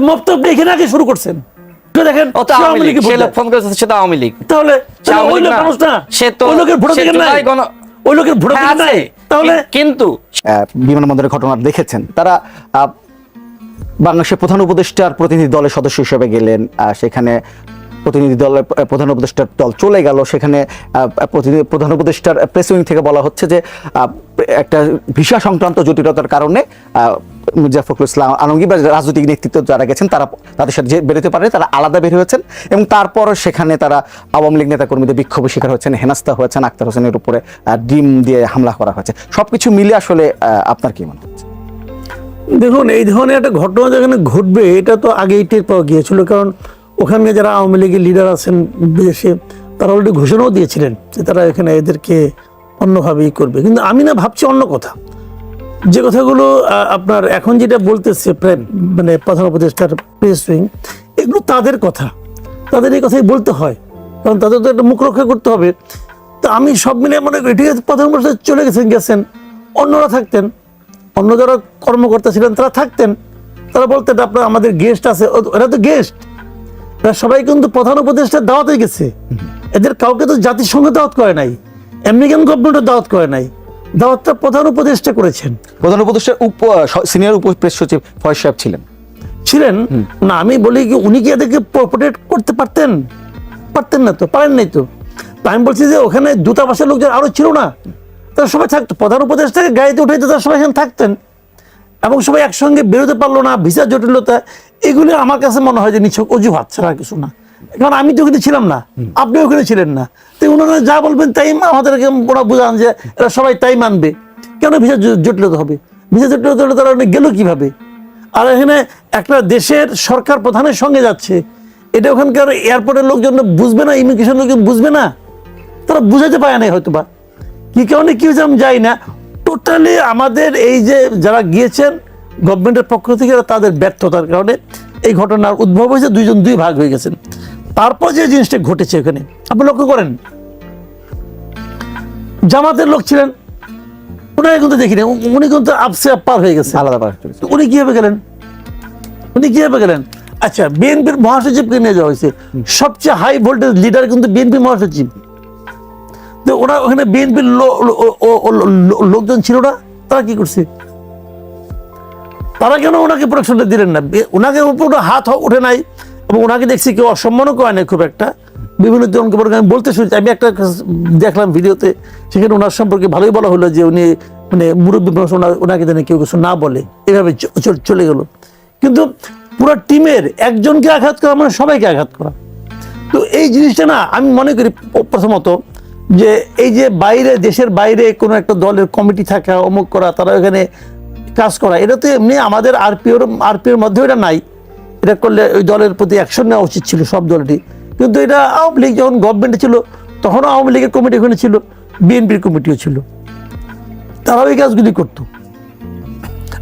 মপ্ত আপনি এখানে আগে শুরু করছেন। দেখেন? ও তো সে আওয়ামী লীগ লীগকে ভোট সে লোক দেয়। ফোন করেছে সে আওয়ামী লীগ। তাহলে সে তাহলে আওয়ামী ওই লোক মানুষ না? সে তো- ওই লোকের ভোট নাই? ওই লোকের ভোট হ্যাঁ, নাই? তাহলে কিন্তু বিমানবন্দরের ঘটনা দেখেছেন। তারা বাংলাদেশের প্রধান উপদেষ্টার প্রতিনিধি দলের সদস্য হিসেবে গেলেন। সেখানে প্রতিনিধি দলের প্রধান উপদেষ্টার দল চলে গেল। সেখানে প্রধান উপদেষ্টার প্রেস উইং থেকে বলা হচ্ছে যে আহ, একটা ভিসা সংক্রান্ত জটিলতার কারণে আহ, মির্জা ইসলাম আলমগীর বা রাজনৈতিক নেতৃত্ব যারা গেছেন, তারা তাদের সাথে যে বেরোতে পারে, তারা আলাদা বের হয়েছেন এবং তারপর সেখানে তারা আওয়ামী লীগ নেতাকর্মীদের বিক্ষোভের শিকার হয়েছেন হেনাস্তা হয়েছেন আক্তার হোসেনের উপরে ডিম দিয়ে হামলা করা হয়েছে। সবকিছু মিলে আসলে আপনার কি মনে হচ্ছে? দেখুন, এই ধরনের একটা ঘটনা যেখানে ঘটবে, এটা তো আগেই টের পাওয়া গিয়েছিল। কারণ ওখানে যারা আওয়ামী লীগের লিডার আছেন বিদেশে তারা অলরেডি ঘোষণাও দিয়েছিলেন যে তারা এখানে এদেরকে অন্যভাবেই করবে। কিন্তু আমি না ভাবছি অন্য কথা। যে কথাগুলো আপনার এখন যেটা বলতেছে প্রায় মানে প্রধান উপদেষ্টার প্রেস উইং এগুলো তাদের কথা। তাদের এই কথাই বলতে হয়। কারণ তাদের তো একটা মুখ রক্ষা করতে হবে। তো আমি সব মিলে মনে করি, ঠিক আছে, প্রধান উপদেষ্টা চলে গেছেন গেছেন, অন্যরা থাকতেন। অন্য যারা কর্মকর্তা ছিলেন, তারা থাকতেন। তারা বলতেন, আপনার আমাদের গেস্ট আছে। এরা তো গেস্ট এরা সবাই কিন্তু প্রধান উপদেষ্টার দাওয়াতে গেছে। এদের কাউকে তো জাতিসংঘ দাওয়াত করে নাই। আমেরিকান গভর্নমেন্টও দাওয়াত করে নাই। দাওয়াতটা প্রধান উপদেষ্টা করেছেন। প্রধান উপদেষ্টা উপ সিনিয়র উপপ্রেস সচিব ফয়েজ সাহেব ছিলেন। ছিলেন? না আমি বলি কি উনি কি এদেরকে প্রোটেক্ট করতে পারতেন? পারতেন না তো পারেন নাই তো। তা আমি বলছি যে ওখানে দূতাবাসের লোকজন আরও ছিল না। তারা সবাই থাকতো প্রধান উপদেষ্টাকে গাড়িতে উঠে তারা সবাই এখানে থাকতেন। এবং সবাই একসঙ্গে বেরোতে পারল না ভিসা জটিলতা এগুলি আমার কাছে মনে হয় যে নিছক অজুহাত ছাড়া কিছু না। কারণ আমি তো ওখানে ছিলাম না। আপনি ওখানে ছিলেন না। তো ওনারা যা বলবেন তাই আমাদেরকে ওরা বোঝান যে এরা সবাই তাই মানবে। কেন ভিসা জটিলতা হবে? ভিসা জটিলতা হলে তারা গেল কীভাবে? আর এখানে একটা দেশের সরকার প্রধানের সঙ্গে যাচ্ছে। এটা ওখানকার এয়ারপোর্টের লোকজন বুঝবে না ইমিগ্রেশন লোকজন বুঝবে না। তারা বুঝাতে পারে না হয়তো বা কি কারণে কি হয়েছে আমি যাই না। টোটালি আমাদের এই যে যারা গিয়েছেন গভর্নমেন্টের পক্ষ থেকে তাদের ব্যর্থতার কারণে এই ঘটনার উদ্ভব হয়েছে। দুইজন দুই ভাগ হয়ে গেছেন। তারপর যে জিনিসটা ঘটেছে এখানে আপনি লক্ষ্য করেন জামাতের লোক ছিলেন উনাকে কিন্তু দেখিনি উনি কিন্তু আপসে পার হয়ে গেছে। আলাদা পার উনি কীভাবে গেলেন? উনি কীভাবে গেলেন? আচ্ছা বিএনপির মহাসচিবকে নিয়ে যাওয়া হয়েছে। সবচেয়ে হাই ভোল্টেজ লিডার কিন্তু বিএনপি মহাসচিব। তো ওরা ওখানে বিএনপির লোকজন ছিল না তারা কি করছে? তারা কেন ওনাকে প্রোটেকশনটা দিলেন না? ওনাকে উপরে হাত উঠে নাই। এবং ওনাকে দেখছি কেউ অসম্মানও করে না খুব একটা। বিভিন্ন জনকে বলতে শুনছি, আমি একটা দেখলাম ভিডিওতে, সেখানে ওনার সম্পর্কে ভালোই বলা হলো যে উনি মানে মুরব্বী মানুষ ওনাকে যেন কেউ কিছু না বলে, এভাবে চলে গেল। কিন্তু পুরো টিমের একজনকে আঘাত করা মানে সবাইকে আঘাত করা। তো এই জিনিসটা না আমি মনে করি প্রথমত যে এই যে বাইরে, দেশের বাইরে কোনো একটা দলের কমিটি থাকা, অমুক করা, তারা এখানে কাজ করা এটা তো এমনি আমাদের আরপিওর আরপিওর মধ্যেও এটা নাই। এটা করলে ওই দলের প্রতি অ্যাকশন নেওয়া উচিত ছিল সব দলটি। কিন্তু এটা আওয়ামী লীগ যখন গভর্নমেন্টে ছিল, তখনও আওয়ামী লীগের কমিটি ওখানে ছিল, বিএনপির কমিটিও ছিল। তারাও এই কাজগুলি করতো।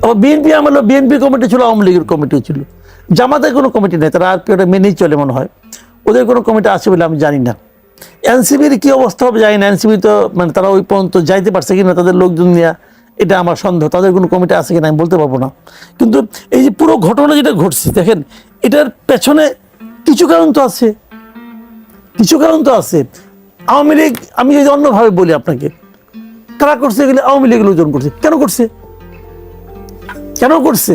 আবার বিএনপি আমলে বিএনপি কমিটি ছিল, আওয়ামী লীগের কমিটিও ছিল। জামাতের কোনো কমিটি নেই, তারা আর কি ওটা মেনেই চলে মনে হয়। ওদের কোনো কমিটি আছে বলে আমি জানি না। এনসিবির কী অবস্থা হবে জানি না এনসিবি তো মানে তারা ওই পর্যন্ত যাইতে পারছে কিনা, তাদের লোকজন নিয়ে এটা আমার সন্দেহ। তাদের কোনো কমিটি আছে কিনা আমি বলতে পারব না। কিন্তু এই যে পুরো ঘটনা যেটা ঘটছে, দেখেন, এটার পেছনে কিছু কারণ তো আছে। কিছু কারণ তো আছে। আওয়ামী লীগ, আমি যদি অন্যভাবে বলি আপনাকে কারা করছে এগুলো, আওয়ামী লীগ লোকজন করছে। কেন করছে? কেন করছে?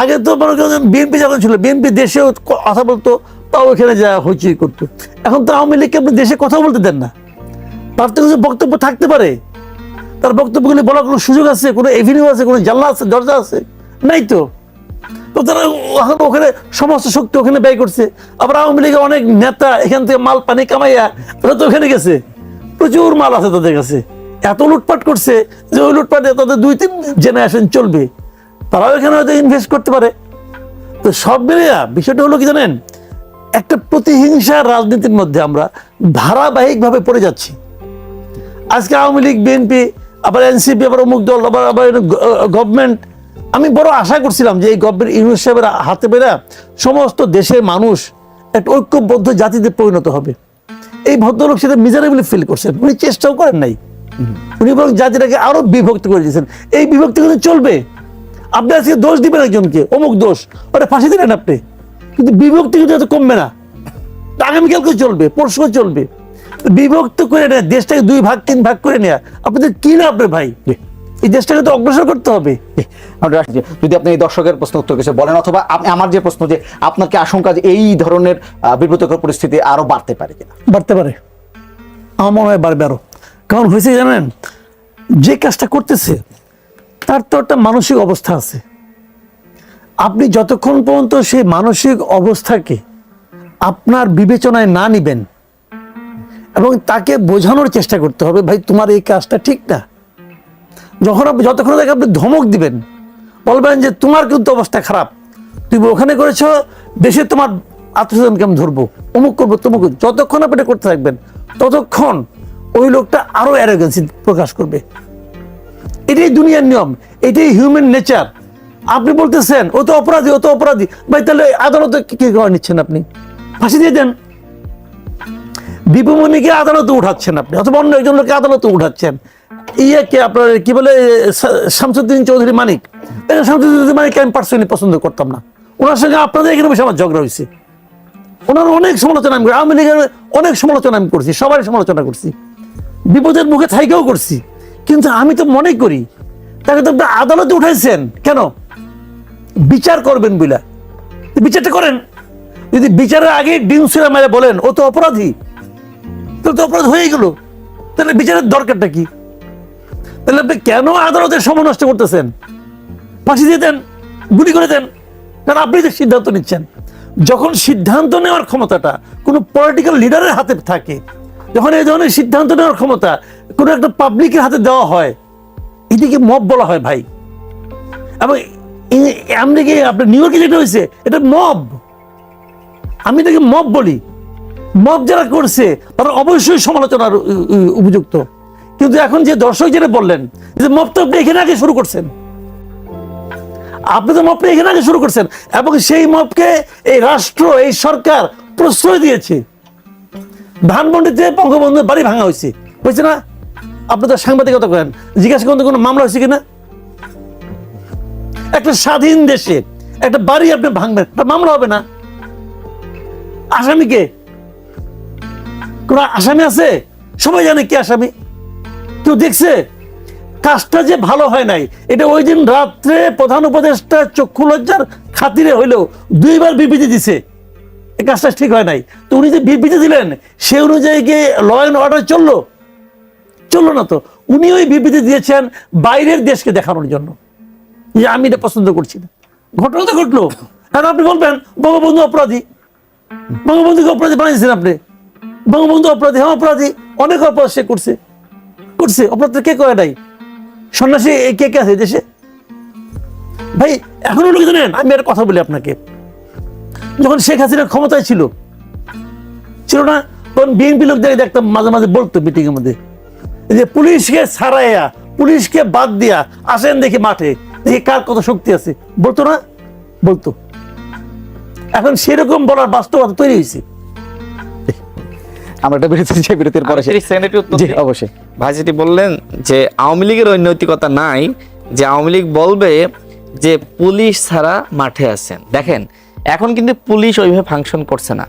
আগে তো মনে করেন বিএনপি যখন ছিল, বিএনপি দেশেও কথা বলতো তাও এখানে যা হইচই করতো। এখন তো আওয়ামী লীগকে আপনি দেশে কথা বলতে দেন না। তার কিছু বক্তব্য থাকতে পারে। তার বক্তব্যগুলি বলার কোনো সুযোগ আছে? কোনো এভিনিউ আছে? কোনো জানলা আছে? দরজা আছে? নাই তো। তো তারা ওখানে সমস্ত শক্তি ওখানে ব্যয় করছে। আবার আওয়ামী লীগের অনেক নেতা এখান থেকে মাল, পানি কামাইয়া ওরা তো ওখানে গেছে। প্রচুর মাল আছে তাদের কাছে। এত লুটপাট করছে যে ওই লুটপাটে তাদের দুই, তিন জেনারেশন চলবে। তারাও এখানে হয়তো ইনভেস্ট করতে পারে। তো সব মিলিয়া বিষয়টা হলো কি জানেন? একটা প্রতিহিংসা রাজনীতির মধ্যে আমরা ধারাবাহিকভাবে পড়ে যাচ্ছি। আজকে আওয়ামী লীগ, বিএনপি আবার এনসিপি, আবার অমুক দল, আবার আবার গভর্নমেন্ট আমি বড় আশা করছিলাম যে এই গভর্নমেন্ট ইউনুস সাহেবের হাতে পেরা সমস্ত দেশের মানুষ একটা ঐক্যবদ্ধ জাতিতে পরিণত হবে। এই ভদ্রলোক সেটা মিজারেবলি ফিল করছেন। উনি চেষ্টাও করেন নাই। উনি বরং জাতিটাকে আরও বিভক্ত করে দিয়েছেন। এই বিভক্তি কিন্তু চলবে। আপনি আজকে দোষ দিবেন একজনকে, অমুক দোষ। ওটা ফাঁসি দিলেন আপনি। কিন্তু বিভক্তি কিন্তু এত কমবে না। আগামীকালকে চলবে পরশু চলবে। বিভক্ত করে নেয় দেশটাকে দুই ভাগ তিন ভাগ করে নেয়া। আপনাদের কি লাভ রে ভাই? এই দেশটাকে তো অগ্রসর করতে হবে। যদি আপনি এই দর্শকের প্রশ্ন উত্তর কিছু বলেন অথবা আমার যে প্রশ্ন যে আপনার কি আশঙ্কা যে এই ধরনের বিব্রতকর পরিস্থিতি আরও বাড়তে পারে কিনা? বাড়তে পারে। আমার মনে হয় বাড়বে আরও। কারণ হয়েছে জানেন? যে কাজটা করতেছে তার তো একটা মানসিক অবস্থা আছে। আপনি যতক্ষণ পর্যন্ত সেই মানসিক অবস্থাকে আপনার বিবেচনায় না নিবেন এবং তাকে বোঝানোর চেষ্টা করতে হবে, ভাই, তোমার এই কাজটা ঠিক না। যখন আপনি যতক্ষণ তাকে আপনি ধমক দিবেন, বলবেন যে, তোমার কিন্তু অবস্থা খারাপ। তুমি ওখানে করেছ, দেশে তোমার আত্মীয়স্বজনকে আমি ধরবো? অমুক করব, তমুক যতক্ষণ আপনি করতে থাকবেন, ততক্ষণ ওই লোকটা আরও অ্যারোগেন্সি প্রকাশ করবে। এটাই দুনিয়ার নিয়ম, এটাই হিউম্যান নেচার আপনি বলতেছেন, ও তো অপরাধী, ও তো অপরাধী। ভাই, তাহলে আদালতে কি করে নিচ্ছেন আপনি? ফাঁসি দিয়ে দেন। দীপমণিকে আদালতে উঠাচ্ছেন আপনি, অথবা অন্য একজন লোককে আদালতে উঠাচ্ছেন। ইয়েকে আপনার, কি বলে শামসুদ্দিন চৌধুরী মানিক? শামসুদ্দিন মানিককে আমি পার্সোনালি পছন্দ করতাম না। ওনার সঙ্গে আপনাদের এখানে বসে আমার ঝগড়া হয়েছে। ওনার অনেক সমালোচনা আমি করি, আওয়ামী লীগের অনেক সমালোচনা আমি করছি সবাই সমালোচনা করছি। বিপদের মুখে থাইকেও করছি। কিন্তু আমি তো মনে করি, তাকে তো আদালতে উঠাইছেন, কেন? বিচার করবেন বুলা বিচারটা করেন। যদি বিচারের আগে ডিম সুরা মেরে বলেন, ও তো অপরাধী। তাহলে তো অপরাধ হয়ে গেল। তাহলে বিচারের দরকারটা কি? তাহলে আপনি কেন আদালতের সময় নষ্ট করতেছেন? ফাঁসি দিয়ে দেন, গুলি করে দেন, কারণ আপনি তো সিদ্ধান্ত নিচ্ছেন, যখন সিদ্ধান্ত নেওয়ার ক্ষমতাটা কোনো পলিটিক্যাল লিডারের হাতে থাকে, যখন এই ধরনের সিদ্ধান্ত নেওয়ার ক্ষমতা কোনো একটা পাবলিকের হাতে দেওয়া হয়, এদিকে মব বলা হয় ভাই। এবং আমেরিকায় আপনার নিউ ইয়র্কে যেটা হয়েছে, এটা মব আমি এটাকে মব বলি। মব যারা করছে তারা অবশ্যই সমালোচনার উপযুক্ত। কিন্তু এখন যে দর্শক যেটা বললেন, যে মব এখানে আগে শুরু করছেন। আপনি তো মবটা এখানে আগে শুরু করছেন, এবং সেই মবকে এই রাষ্ট্র, এই সরকার প্রশ্রয় দিয়েছে। ধানমন্ডিতে বঙ্গবন্ধুর বাড়ি ভাঙা হয়েছে। হয়েছে না? আপনি তো সাংবাদিকতা করেন। জিজ্ঞাসা করতে কোনো মামলা হয়েছে কিনা? একটা স্বাধীন দেশে একটা বাড়ি আপনি ভাঙবেন, একটা মামলা হবে না? আসামিকে কোন আসামি আছে? সবাই জানে কি আসামি। কেউ দেখছে? কাজটা যে ভালো হয় নাই, এটা ওই দিন রাত্রে প্রধান উপদেষ্টা চক্ষু লজ্জার খাতিরে হইলেও দুইবার বিবৃতি দিছে। এই কাজটা ঠিক হয় নাই। তো উনি যে বিবৃতি দিলেন, সে অনুযায়ী গিয়ে ল অ্যান্ড অর্ডার চলল? চলল না তো। উনি ওই বিবৃতি দিয়েছেন বাইরের দেশকে দেখানোর জন্য। যে আমি এটা পছন্দ করছি না। ঘটনা তো ঘটলো। এখন আপনি বলবেন, বঙ্গবন্ধু অপরাধী। বঙ্গবন্ধুকে অপরাধী বানিয়েছেন আপনি। বঙ্গবন্ধু অপরাধী হ্যাঁ অপরাধী। অনেক অপরাধ সে করছে। করছে। অপরাধ কে করে নাই? সন্ন্যাসী কে কে আছে দেশে? ভাই, এখনও লোক জানেন, আমি একটা কথা বলি আপনাকে। যখন শেখ হাসিনা ক্ষমতায় ছিল ছিল না? তখন বিএনপি লোকদের দেখতাম মাঝে মাঝে বলতো মিটিং এর মধ্যে। যে পুলিশকে ছাড়াইয়া, পুলিশকে বাদ দিয়া আসেন দেখি মাঠে, দেখি কার কত শক্তি আছে। বলতো না? বলতো। এখন সেরকম বলার বাস্তবতা তৈরি হয়েছে। আমরা একটা বিরতি বিরতির পরে জি অবশ্যই। ভাই যেটি বললেন যে আওয়ামী লীগের ওই নৈতিকতা নাই যে আওয়ামী লীগ বলবে যে পুলিশ ছাড়া মাঠে আছেন। দেখেন এখন কিন্তু পুলিশ ওইভাবে ফাংশন করছে না।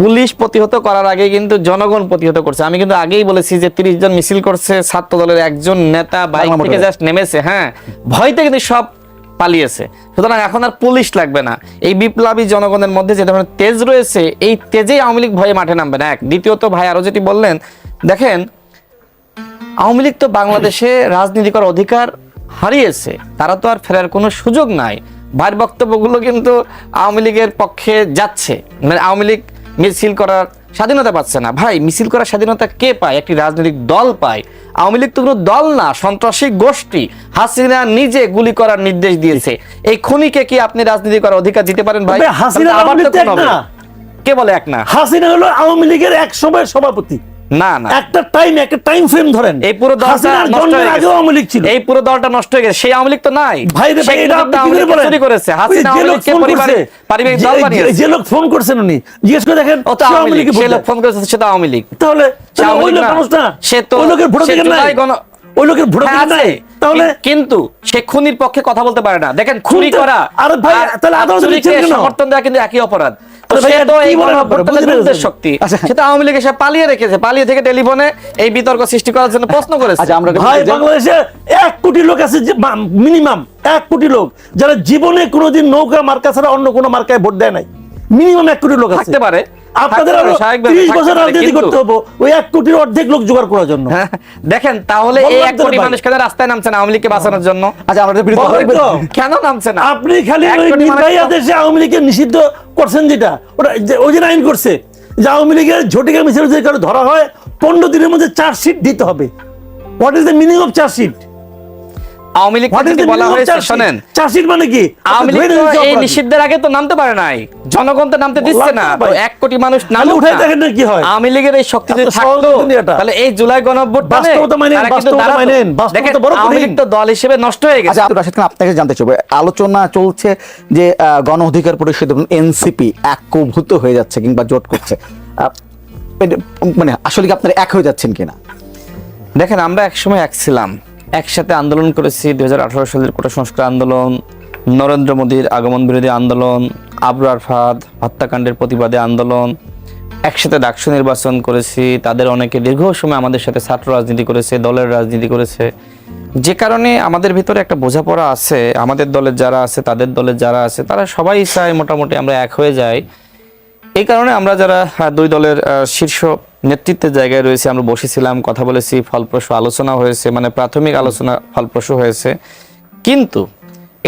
পুলিশ প্রতিহত করার আগে কিন্তু জনগণ প্রতিহত করছে। আমি কিন্তু আগেই বলেছি যে তিরিশ জন মিছিল করছে ছাত্র দলের একজন নেতা বাইক থেকে জাস্ট নেমেছে হ্যাঁ। ভয়তে কিন্তু সব পালিয়েছে। সুতরাং এখন আর পুলিশ লাগবে না। এই বিপ্লবী জনগণের মধ্যে যে ধরনের তেজ রয়েছে, এই তেজেই আওয়ামী লীগ ভয়ে মাঠে নামবে না। এক, দ্বিতীয়ত ভাই আরও যেটি বললেন, দেখেন, আওয়ামী লীগ তো বাংলাদেশে রাজনীতি করার অধিকার হারিয়েছে। তারা তো আর ফেরার কোনো সুযোগ নাই। ভাইয়ের বক্তব্যগুলো কিন্তু আওয়ামী লীগের পক্ষে যাচ্ছে। মানে আওয়ামী লীগ মিছিল করার স্বাধীনতা পাচ্ছে না। ভাই মিছিল করার স্বাধীনতা কে পায়? একটি রাজনৈতিক দল পায়। আওয়ামী লীগ তো কোনো দল না সন্ত্রাসী গোষ্ঠী। হাসিনা নিজে গুলি করার নির্দেশ দিয়েছে। এই খনিকে কি আপনি রাজনীতি করার অধিকার দিতে পারেন ভাই? হাসিনা। কে বলে এক না? হাসিনা হলো আওয়ামী লীগের এক সময় সভাপতি। না না। একটা টাইম একটা টাইম ফ্রেম ধরেন। এই পুরো দলটা নষ্ট হয়ে গেছে। আওয়ামী লীগ ছিল। এই পুরো দলটা নষ্ট হয়ে গেছে। সেই আওয়ামী লীগ তো নাই। ভাই রে ভাই এটা কিন্তু আপনি কি বলেন? চুরি করেছে। হাসিনা আওয়ামী লোক লীগকে পরিবারে পারিবারিক দল বানিয়েছে। যে লোক ফোন করছেন উনি জিজ্ঞেস করে দেখেন ও তো সে আওয়ামী লীগ। লীগের লোক ফোন করেছে সে আওয়ামী লীগ। তাহলে সে তাহলে আওয়ামী ওই লোক মানুষ না। সে তো ওই লোকের সে ভোটাধিকার নাই? ওই লোকের ভোটার আছে। তাহলে কিন্তু সে খুনির পক্ষে কথা বলতে পারে না। দেখেন খুনি করা আরে ভাই, তাহলে আদালতে? সমর্থন দেওয়া কিন্তু একই অপরাধ। শক্তি। আচ্ছা। সেটা আওয়ামী লীগ এসে পালিয়ে রেখেছে পালিয়ে থেকে টেলিফোনে এই বিতর্ক সৃষ্টি করার জন্য প্রশ্ন করেছে। আচ্ছা আমরা ভাই বাংলাদেশে এক কোটি লোক আছে মিনিমাম এক কোটি লোক যারা জীবনে কোনোদিন নৌকা মার্কা ছাড়া অন্য কোনো মার্কায় ভোট দেয় নাই। মিনিমাম এক কোটি লোক আছে। থাকতে পারে। আপনাদের আরও পারে, স্বাভাবিকভাবে ত্রিশ থাকতে বছর রাজনীতি করতে হবে ওই এক কোটির অর্ধেক লোক জোগাড় করার জন্য। হ্যাঁ, দেখেন তাহলে এই বললাম কোটি মানুষ কেন রাস্তায় নামছে না আওয়ামী লীগকে বাঁচানোর জন্য। আচ্ছা বিরুদ্ধে কেন নামছে না? আপনি খালি এক ওই নির্বাহী আদেশে আওয়ামী লীগের নিষিদ্ধ করছেন যেটা ওটা ওই যে আইন করছে যে আওয়ামী লীগের ঝটিকা মিছিল যদি কারও ধরা হয় পনেরো দিনের মধ্যে চার্জশিট দিতে হবে। What is the meaning of chargesheet? Awami League বলা হয়েছে শোনেন। চার্জশিট মানে কি? আওয়ামী লীগ এই নিষিদ্ধের আগে তো নামতে পারে নাই। জনগণ তো নামতে দিচ্ছে না। তো এক কোটি মানুষ না। দেখেন না কি হয়। আওয়ামী লীগের এই শক্তি যদি থাকতো তাহলে এই জুলাই গণঅভ্যুত্থানে বাস্তবতা কিন্তু বাস্তবতা দাঁড়াতো। মানেন, বাস্তবতা বড় আওয়ামী লীগ তো দল হিসেবে নষ্ট হয়ে গেছে। আচ্ছা আব্দুল রাশিদ খান আপনাকে জানতে চাইব আলোচনা চলছে যে আহ, গণ অধিকার পরিষদ এবং এনসিপি একভূত হয়ে যাচ্ছে কিংবা জোট করছে। এটা, মানে আসলে কি আপনারা এক হয়ে যাচ্ছেন কিনা? দেখেন আমরা একসময় এক ছিলাম। একসাথে আন্দোলন করেছি দু হাজার আঠেরো সালের কোটা সংস্কার আন্দোলন, নরেন্দ্র মোদীর আগমন বিরোধী আন্দোলন আবরার ফাদ হত্যাকাণ্ডের প্রতিবাদে আন্দোলন, একসাথে ডাকসু নির্বাচন করেছি, তাদের অনেকে দীর্ঘ সময় আমাদের সাথে ছাত্র রাজনীতি করেছে, দলের রাজনীতি করেছে। যে কারণে আমাদের ভিতরে একটা বোঝাপড়া আছে, আমাদের দলের যারা আছে, তাদের দলের যারা আছে, তারা সবাই চায় মোটামুটি আমরা এক হয়ে যাই। এই কারণে আমরা যারা দুই দলের শীর্ষ নেতৃত্বের জায়গায় রয়েছে, আমরা বসেছিলাম, কথা বলেছি, ফলপ্রসূ আলোচনা হয়েছে মানে প্রাথমিক আলোচনা ফলপ্রসূ হয়েছে। কিন্তু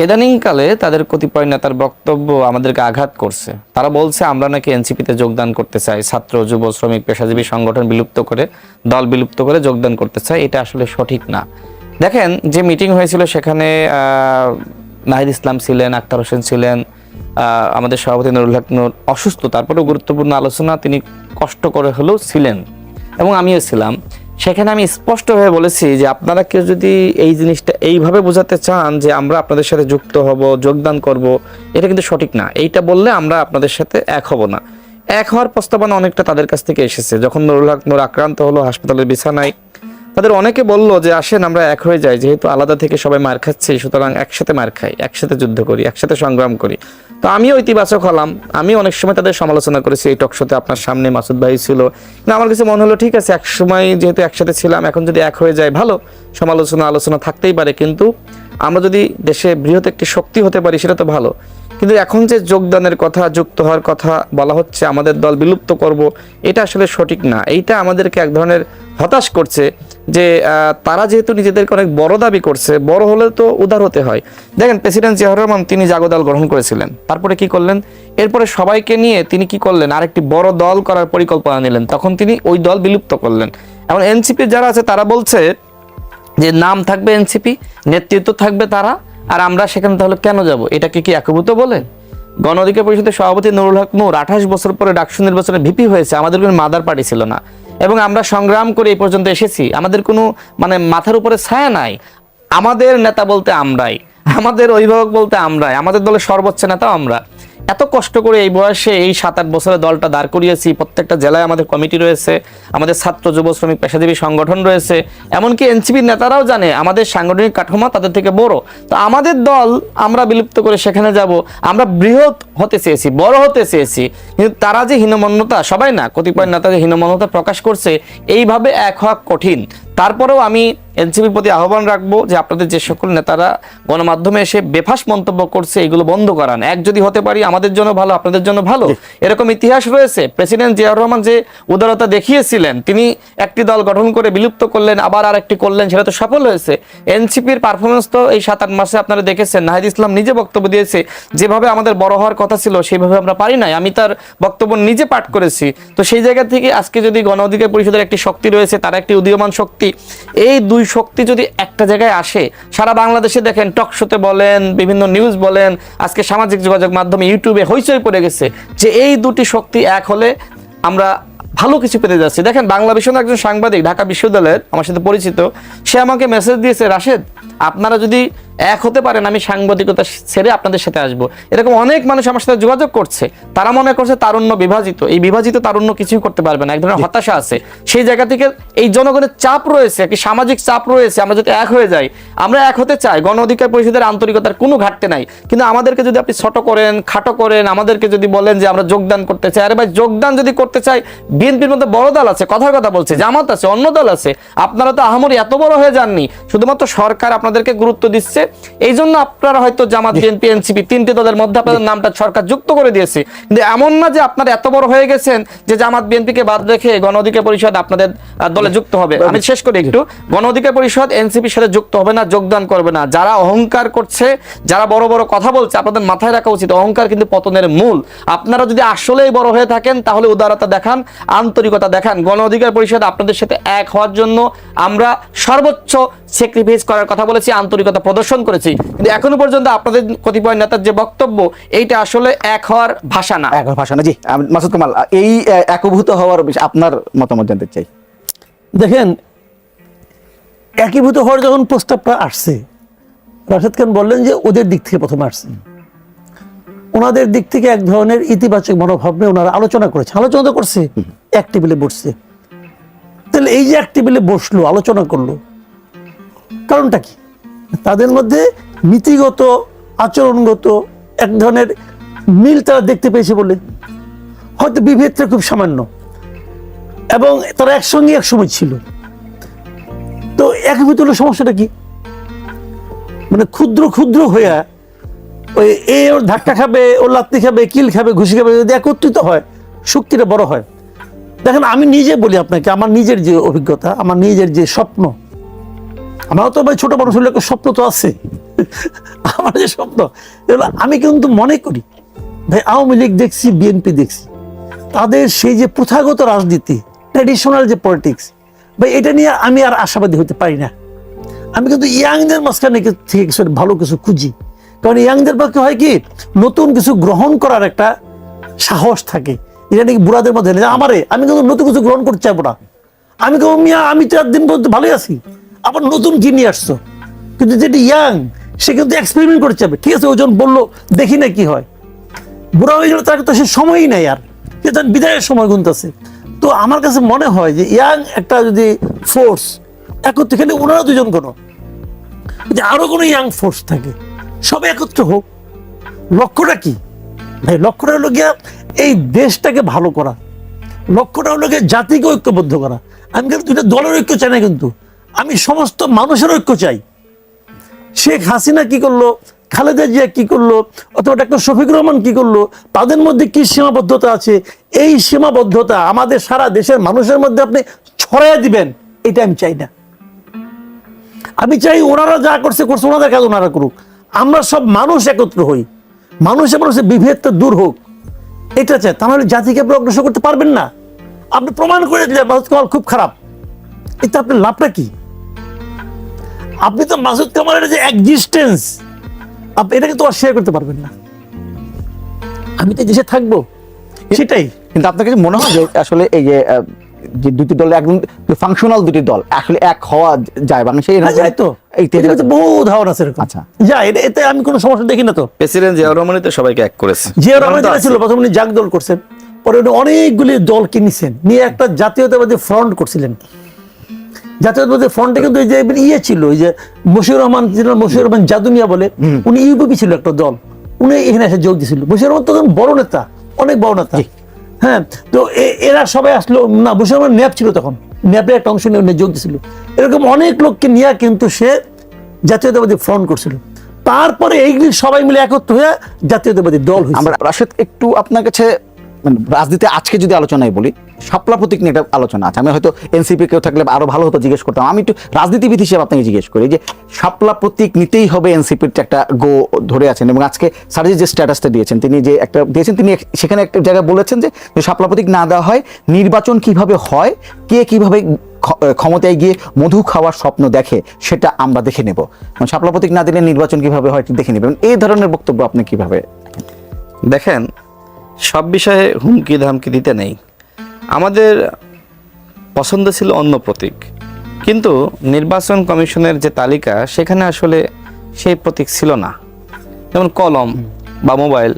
ইদানিংকালে তাদের কতিপয় নেতার বক্তব্য আমাদেরকে আঘাত করছে। তারা বলছে, আমরা নাকি এনসিপিতে যোগদান করতে চাই, ছাত্র, যুব, শ্রমিক, পেশাজীবী সংগঠন বিলুপ্ত করে, দল বিলুপ্ত করে যোগদান করতে চাই, এটা আসলে সঠিক না। দেখেন, যে মিটিং হয়েছিল সেখানে নাহিদ ইসলাম ছিলেন, আক্তার হোসেন ছিলেন আমাদের সভাপতি নুরুল হক নূর অসুস্থ, তারপরেও গুরুত্বপূর্ণ আলোচনা তিনি কষ্ট করে হলেও ছিলেন এবং আমিও ছিলাম। সেখানে আমি স্পষ্টভাবে বলেছি যে আপনারা কেউ যদি এই জিনিসটা এইভাবে বোঝাতে চান যে আমরা আপনাদের সাথে যুক্ত হব, যোগদান করব, এটা কিন্তু সঠিক না। এইটা বললে আমরা আপনাদের সাথে এক হব না। এক হওয়ার প্রস্তাবনা অনেকটা তাদের কাছ থেকে এসেছে। যখন নুরুল হক নূর আক্রান্ত হলো হাসপাতালের বিছানায় তাদের অনেকে বলল যে, আসেন, আমরা এক হয়ে যাই, যেহেতু আলাদা থেকে সবাই মার খাচ্ছি, সুতরাং একসাথে মার খাই, একসাথে যুদ্ধ করি, একসাথে সংগ্রাম করি। তো আমিও ইতিবাচক হলাম। আমি অনেক সময় তাদের সমালোচনা করেছি, এই টকশোতে আপনার সামনে মাসুদ ভাই ছিল। না আমার কাছে মনে হলো, ঠিক আছে, এক সময় যেহেতু একসাথে ছিলাম, এখন যদি এক হয়ে যায়, ভালো। সমালোচনা, আলোচনা থাকতেই পারে, কিন্তু আমরা যদি দেশে বৃহৎ একটি শক্তি হতে পারি, সেটা তো ভালো। কিন্তু এখন যে যোগদানের কথা, যুক্ত হওয়ার কথা বলা হচ্ছে, আমাদের দল বিলুপ্ত করব, এটা আসলে সঠিক না। এইটা আমাদেরকে এক ধরনের হতাশ করছে যে তারা যেহেতু নিজেদেরকে অনেক বড় দাবি করছে, বড় হলে তো উদার হতে হয়। দেখেন, প্রেসিডেন্ট জিয়াউর রহমান তিনি জাগো দল গ্রহণ করেছিলেন। তারপরে কি করলেন? এরপরে সবাইকে নিয়ে তিনি কি করলেন? আরেকটি বড় দল করার পরিকল্পনা নিলেন। তখন তিনি ওই দল বিলুপ্ত করলেন। এখন এনসিপি যারা আছে, তারা বলছে যে, নাম থাকবে এনসিপি, নেতৃত্ব থাকবে তারা আর আমরা সেখানে তাহলে কেন যাব? এটাকে কি একভূত বলে? গণ অধিকার পরিষদের সভাপতি নুরুল হক নূর আঠাশ বছর পরে ডাকসু নির্বাচনে ভিপি হয়েছে, আমাদের কোনো মাদার পার্টি ছিল না। এবং আমরা সংগ্রাম করে এই পর্যন্ত এসেছি, আমাদের কোনো মানে মাথার উপরে ছায়া নাই। আমাদের নেতা বলতে আমরাই, আমাদের অভিভাবক বলতে আমরাই, আমাদের দলের সর্বোচ্চ নেতা আমরা। এত কষ্ট করে এই বয়সে এই সাত আট বছরের দলটা দাঁড় করিয়েছি। প্রত্যেকটা জেলায় আমাদের কমিটি রয়েছে, আমাদের ছাত্র যুব শ্রমিক পেশাজীবী সংগঠন রয়েছে, এমনকি এনসিপির নেতারাও জানে আমাদের সাংগঠনিক কাঠামো তাদের থেকে বড়। তো আমাদের দল আমরা বিলুপ্ত করে সেখানে যাব, আমরা বৃহৎ হতে চেয়েছি, বড় হতে চেয়েছি। কিন্তু তারা যে হীনমন্যতা, সবাই না, কতিপয় নেতা যে হীনমন্যতা প্রকাশ করছে, এইভাবে এক হওয়া কঠিন। তারপরেও আমি এনসিপির প্রতি আহ্বান রাখব যে আপনাদের যে সকল নেতারা গণমাধ্যমে এসে বেফাস মন্তব্য করছে, এগুলো বন্ধ করান। এক যদি হতে পারি, আমাদের জন্য ভালো, আপনাদের জন্য ভালো। এরকম ইতিহাস রয়েছে। প্রেসিডেন্ট জিয়াউর রহমান যে উদারতা দেখিয়েছিলেন, তিনি একটি দল গঠন করে বিলুপ্ত করলেন, আবার আর একটি করলেন, সেটা তো সফল হয়েছে। এনসিপির পারফরমেন্স তো এই সাত আট মাসে আপনারা দেখেছেন, নাহিদ ইসলাম নিজে বক্তব্য দিয়েছে, যেভাবে আমাদের বড় হওয়ার কথা ছিল সেইভাবে আমরা পারি নাই। আমি তার বক্তব্য নিজে পাঠ করেছি। তো সেই জায়গা থেকে আজকে যদি গণ অধিকার পরিষদের একটি শক্তি রয়েছে, তারা একটি উদীয়মান শক্তি এই দুই শক্তি যদি একটা জায়গায় আসে, সারা বাংলাদেশে দেখেন টক শোতে বলেন, বিভিন্ন নিউজ বলেন, আজকে সামাজিক যোগাযোগ মাধ্যমে ইউটিউবে হইচই পড়ে গেছে যে এই দুটি শক্তি এক হলে আমরা ভালো কিছু পেতে যাচ্ছি। দেখেন বাংলা ভীষণ একজন সাংবাদিক, ঢাকা বিশ্ববিদ্যালয়ের, আমার সাথে পরিচিত, সে আমাকে মেসেজ দিয়েছে, রাশেদ, আপনারা যদি এক হতে পারেন আমি সাংবাদিকতা ছেড়ে আপনাদের সাথে আসব। এরকম অনেক মানুষ আমার সাথে যোগাযোগ করছে। তারা মনে করছে তারুণ্য বিভাজিত। এই বিভাজিত তারুণ্য কিছুই করতে পারবে না। এক ধরনের হতাশা আছে। সেই জায়গা থেকে এই জনগণের চাপ রয়েছে একটি সামাজিক চাপ রয়েছে আমরা যদি এক হয়ে যাই আমরা এক হতে চাই। গণ অধিকার পরিষদের আন্তরিকতার কোনো ঘাটতি নাই। কিন্তু আমাদেরকে যদি আপনি ছোট করেন খাটো করেন আমাদেরকে যদি বলেন যে আমরা যোগদান করতে চাই আরে ভাই যোগদান যদি করতে চাই বিএনপির মধ্যে বড় দল আছে কথার কথা বলছে জামাত আছে অন্য দল আছে। আপনারা তো আহামরি এত বড় হয়ে যাননি। শুধুমাত্র সরকার আপনাদেরকে গুরুত্ব দিচ্ছে এই জন্য আপনারা হয়তো জামাত বিএনপি এনসিপি তিনটে দলের মধ্যে আপনাদের নামটা সরকার যুক্ত করে দিয়েছে। কিন্তু এমন না যে আপনারা এত বড় হয়ে গেছেন যে জামাত বিএনপিকে বাদ রেখে গণ অধিকার পরিষদ আপনাদের দলে যুক্ত হবে। আমি শেষ করি একটু। গণ অধিকার পরিষদ এনসিপির সাথে যুক্ত হবে না যোগদান করবে না। যারা অহংকার করছে যারা বড় বড় কথা বলছে আপনাদের মাথায় রাখা উচিত অহংকার কিন্তু পতনের মূল। আপনারা যদি আসলেই বড় হয়ে থাকেন তাহলে উদারতা দেখান আন্তরিকতা দেখান। গণ অধিকার পরিষদ আপনাদের সাথে এক হওয়ার জন্য আমরা সর্বোচ্চ স্যাক্রিফাইস করার কথা বলেছি আন্তরিকতা প্রদর্শন করেছি। কিন্তু এখনও পর্যন্ত আপনাদের কতিপয় নেতার যে বক্তব্য এইটা আসলে এক হওয়ার ভাষা না। এক ভাষা না। জি মাসুদ কামাল এই একভূত হওয়ার বিষয়ে আপনার মতামত জানতে চাই। দেখেন একীভূত হওয়ার যখন প্রস্তাবটা আসছে রাশেদ খান বললেন যে ওদের দিক থেকে প্রথমে আসছে। ওনাদের দিক থেকে এক ধরনের ইতিবাচক মনোভাব নিয়ে ওনারা আলোচনা করেছে। আলোচনা তো করছে এক টেবিলে বসছে। তাহলে এই যে এক টেবিলে বসল আলোচনা করল কারণটা কি? তাদের মধ্যে নীতিগত, আচরণগত এক ধরনের মিল তারা দেখতে পেয়েছে বলে হয়তো বিভেদটা খুব সামান্য। এবং তারা একসঙ্গে এক সময় ছিল। তো একীভূত হলো সমস্যাটা কি? মানে ক্ষুদ্র ক্ষুদ্র হয়ে ওই এ ওর ধাক্কা খাবে ও লাত্তি খাবে, কিল খাবে, ঘুষি খাবে, যদি একত্রিত হয়, শক্তিটা বড় হয়। দেখেন, আমি নিজে বলি আপনাকে, আমার নিজের যে অভিজ্ঞতা, আমার নিজের যে স্বপ্ন আমার তো ভাই ছোট মানুষ হলে একটা স্বপ্ন তো আছে। আমার যে স্বপ্ন এগুলো আমি কিন্তু মনে করি, ভাই আওয়ামী লীগ দেখছি, বিএনপি দেখছি, তাদের সেই যে প্রথাগত রাজনীতি ট্র্যাডিশনাল যে পলিটিক্স ভাই এটা নিয়ে আমি আর আশাবাদী হতে পারি না। আমি কিন্তু ইয়াংদের মাঝখানে থেকে কিছু ভালো কিছু খুঁজি। কারণ ইয়াংদের পক্ষে হয় কি, নতুন কিছু গ্রহণ করার একটা সাহস থাকে। এটা নাকি বুড়াদের মধ্যে আমারে, আমি কিন্তু নতুন কিছু গ্রহণ করতে চাইব না। আমি কেউ মিয়া, আমি চার দিন পর্যন্ত ভালোই আছি। আবার নতুন কি নিয়ে আসছো। কিন্তু যেটি ইয়াং, সে কিন্তু এক্সপেরিমেন্ট করতে চাবে ঠিক আছে, ওজন বলল, দেখি না কি হয়। বুড়া হয়ে গেলে তার তো সে সময়ই নাই আর। সে তার বিদায়ের সময় গুনতেছে। তো আমার কাছে মনে হয় যে ইয়াং একটা যদি ফোর্স একত্রে এখানে ওনারা দুজন কোনো যে আরও কোনো ইয়াং ফোর্স থাকে, সবাই একত্র হোক। লক্ষ্যটা কি? ভাই, লক্ষ্যটা হলো গিয়া এই দেশটাকে ভালো করা। লক্ষ্যটা হলো গিয়ে জাতিকে ঐক্যবদ্ধ করা। আমি কিন্তু দুইটা দলের ঐক্য চাই না কিন্তু। আমি সমস্ত মানুষের ঐক্য চাই। শেখ হাসিনা কি করল? খালেদা জিয়া কি করল? অথবা ডাক্তার শফিকুর রহমান কি করল? তাদের মধ্যে কি সীমাবদ্ধতা আছে? এই সীমাবদ্ধতা আমাদের সারা দেশের মানুষের মধ্যে আপনি ছড়াইয়া দিবেন, এটা আমি চাই না। আমি চাই ওনারা যা করছে করছে ওনাদের কাজ ওনারা করুক। আমরা সব মানুষ একত্র হই। মানুষে মানুষের বিভেদটা দূর হোক। এটা চাই। তাহলে জাতিকে আপনি অগ্রসর করতে পারবেন না। আপনি প্রমাণ করে দিলেন খুব খারাপ। এটা আপনার লাভটা কি? আপনি তো মাসুদ কামালের যে এক্সিস্টেন্স আপনি এটাকে তো আর শেয়ার করতে পারবেন না। আমি তো দেশে থাকব। সেটাই। কিন্তু আপনার কাছে মনে হয় যে আসলে এই যে যে দুটি দল একদম ফাংশনাল দুটি দল আসলে এক হওয়া যায় বাংলাদেশে এই হ্যাঁ, যায় তো। এই তো বহু উদাহরণ আছে এরকম। আচ্ছা। যায় এটা- এতে আমি কোনো সমস্যা দেখি না তো। প্রেসিডেন্ট জিয়াউর রহমানই তো সবাইকে এক করেছে। জিয়া রহমান যেটা ছিল প্রথমে উনি জাগ দল করছেন পরে উনি অনেকগুলি দল কিনেছেন নিয়ে একটা জাতীয়তাবাদী ফ্রন্ট করছিলেন। জাতীয়তাবাদী ফ্রন্টে কিন্তু এই যে ইয়ে ছিল ওই যে বশির রহমান ছিল বশির রহমান জাদুমিয়া বলে উনি ইউপিপি ছিল একটা দল। উনি এখানে এসে যোগ দিয়েছিল। বশির রহমান তখন বড় নেতা অনেক বড় নেতা। হ্যাঁ তো এরা সবাই আসলো না বশির রহমান ন্যাপ ছিল তখন। ন্যাপের একটা অংশ নিয়ে উনি যোগ দিয়েছিল। এরকম অনেক লোককে নিয়ে কিন্তু সে জাতীয়তাবাদী ফ্রন্ট করছিল। তারপরে এইগুলি সবাই মিলে একত্র হয়ে জাতীয়তাবাদী দল হয়েছে। আমরা রাশেদ একটু আপনার কাছে রাজনীতি আজকে যদি আলোচনায় বলি, শাপলা প্রতীক নিয়ে একটা আলোচনা আছে। আমি হয়তো এনসিপি কেউ থাকলে আরও ভালো হতো জিজ্ঞেস করতাম। আমি একটু রাজনীতিবিদ হিসেবে আপনাকে জিজ্ঞেস করি যে, শাপলা প্রতীক নিতেই হবে এনসিপির একটা গো ধরে আছেন এবং আজকে স্যারের যে স্ট্যাটাসটা দিয়েছেন, তিনি যে একটা দিয়েছেন, তিনি সেখানে একটা জায়গায় বলেছেন যে শাপলা প্রতীক না দেওয়া হয়, নির্বাচন কীভাবে হয়, কে কীভাবে ক্ষমতায় গিয়ে মধু খাওয়ার স্বপ্ন দেখে, সেটা আমরা দেখে নেব। মানে শাপলা প্রতীক না দিলে নির্বাচন কীভাবে হয় দেখে নেবেন এই ধরনের বক্তব্য আপনি কীভাবে দেখেন সব বিষয়ে হুমকি ধামকি দিতে নেই। আমাদের পছন্দ ছিল অন্য প্রতীক। কিন্তু নির্বাচন কমিশনের যে তালিকা, সেখানে আসলে সেই প্রতীক ছিল না। যেমন কলম বা মোবাইল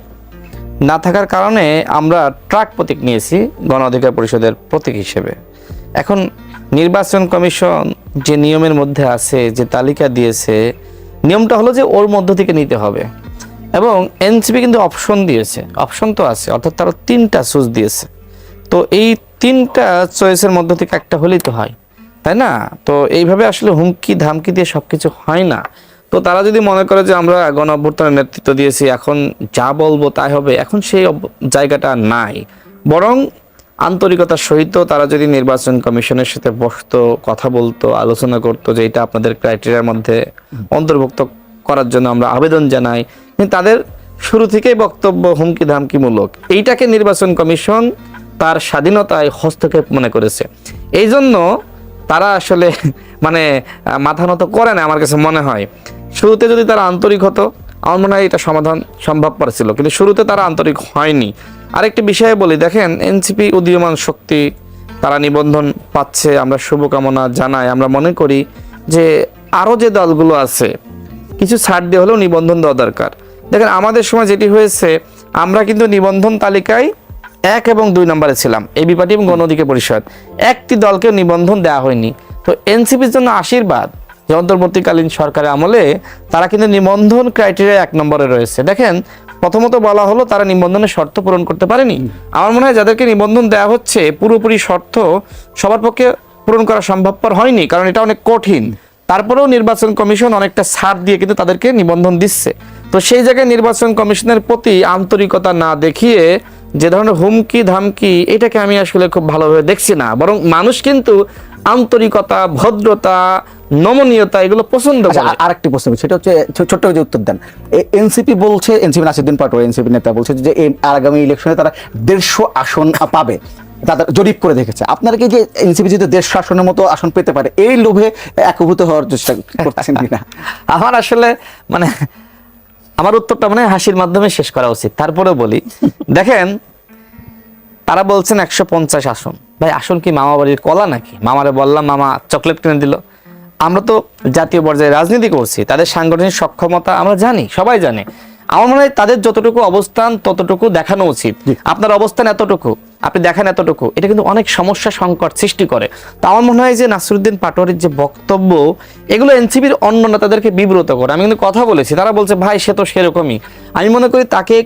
না থাকার কারণে আমরা ট্রাক প্রতীক নিয়েছি, গণ অধিকার পরিষদের প্রতীক হিসেবে। এখন নির্বাচন কমিশন যে নিয়মের মধ্যে আছে, যে তালিকা দিয়েছে, নিয়মটা হলো যে ওর মধ্য থেকে নিতে হবে। এবং এনসিপি কিন্তু অপশন দিয়েছে। অপশন তো আছে, অর্থাৎ তারা তিনটা সুজ দিয়েছে। তো এই তিনটা চয়েসের মধ্য থেকে একটা হলেই তো হয়, তাই না? তো এইভাবে আসলে হুমকি, ধামকি দিয়ে সবকিছু হয় না। তো তারা যদি মনে করে যে আমরা গণ অভ্যুত্থানের নেতৃত্ব দিয়েছি, এখন যা বলব তাই হবে, এখন সেই জায়গাটা নাই। বরং আন্তরিকতার সহিত তারা যদি নির্বাচন কমিশনের সাথে বসতো, কথা বলতো, আলোচনা করতো যে এটা আপনাদের ক্রাইটেরিয়ার মধ্যে অন্তর্ভুক্ত করার জন্য আমরা আবেদন জানাই তাদের শুরু থেকেই বক্তব্য হুমকি ধামকিমূলক এইটাকে নির্বাচন কমিশন তার স্বাধীনতায় হস্তক্ষেপ মনে করেছে। এই জন্য তারা আসলে মানে মাথা নত করে না আমার কাছে মনে হয়। শুরুতে যদি তারা আন্তরিক হতো, আমার মনে হয় এটা সমাধান সম্ভবপর ছিল। কিন্তু শুরুতে তারা আন্তরিক হয়নি। আরেকটি বিষয়ে বলি, দেখেন, এনসিপি উদীয়মান শক্তি, তারা নিবন্ধন পাচ্ছে, আমরা শুভকামনা জানাই। আমরা মনে করি যে আরও যে দলগুলো আছে, কিছু ছাড় দিয়ে হলেও নিবন্ধন দেওয়া দরকার। দেখেন, আমাদের সময় যেটি হয়েছে, আমরা কিন্তু নিবন্ধন তালিকায় এক এবং দুই নম্বরে ছিলাম এবি পার্টি এবং গণ অধিকার পরিষদ। একটি দলকে নিবন্ধন দেওয়া হয়নি। তো এনসিপির জন্য আশীর্বাদ, যে অন্তর্বর্তীকালীন সরকারের আমলে তারা কিন্তু নিবন্ধন ক্রাইটেরিয়া এক নম্বরে রয়েছে। দেখেন, প্রথমত বলা হলো তারা নিবন্ধনের শর্ত পূরণ করতে পারেনি। আমার মনে হয় যাদেরকে নিবন্ধন দেওয়া হচ্ছে, পুরোপুরি শর্ত সবার পক্ষে পূরণ করা সম্ভবপর হয়নি, কারণ এটা অনেক কঠিন। তারপরেও নির্বাচন কমিশন অনেকটা ছাড় দিয়ে কিন্তু তাদেরকে নিবন্ধন দিচ্ছে। তো সেই জায়গায় নির্বাচন কমিশনের প্রতি আন্তরিকতা না দেখিয়ে যে ধরনের হুমকি ধামকি এটাকে আমি আসলে খুব ভালোভাবে দেখছি না। বরং মানুষ কিন্তু আন্তরিকতা ভদ্রতা নমনীয়তা এগুলো পছন্দ আচ্ছা করে। আর- আরেকটি প্রশ্ন সেটা হচ্ছে ছোট্ট যে উত্তর দেন। এনসিপি বলছে এনসিপি নাসিরুদ্দিন পাটোয়ারি এনসিপি নেতা বলছে যে এই আগামী ইলেকশনে তারা দেড়শো আসন পাবে তাদের জরিপ করে দেখেছে। আপনারা কি যে এনসিপি যদি দেড়শো আসনের মতো আসন পেতে পারে এই লোভে একভূত হওয়ার চেষ্টা করছেন কিনা? আমার আসলে মানে আমার উত্তরটা মানে হাসির মাধ্যমে শেষ করা উচিত। তারপরে বলি দেখেন তারা বলছেন একশো পঞ্চাশ আসন। ভাই আসন কি মামা বাড়ির কলা নাকি? মামারে বললাম মামা চকলেট কিনে দিল। আমরা তো জাতীয় পর্যায়ে রাজনীতি করছি তাদের সাংগঠনিক সক্ষমতা আমরা জানি সবাই জানে। আমার মনে হয় তাদের যতটুকু অবস্থান ততটুকু দেখানো উচিত। আপনার অবস্থান এতটুকু। আপনি দেখেন এতটুকু, এটা কিন্তু অনেক সমস্যা সংকট সৃষ্টি করে। তো আমার মনে হয় যে নাসিরুদ্দিন পাটোয়ারির যে বক্তব্য, এগুলো এনসিপির অন্য নেতাদেরকে বিব্রত করে। আমি কিন্তু কথা বলেছি, তারা বলছে, ভাই, সে তো সেরকমই। আমি মনে করি তাকে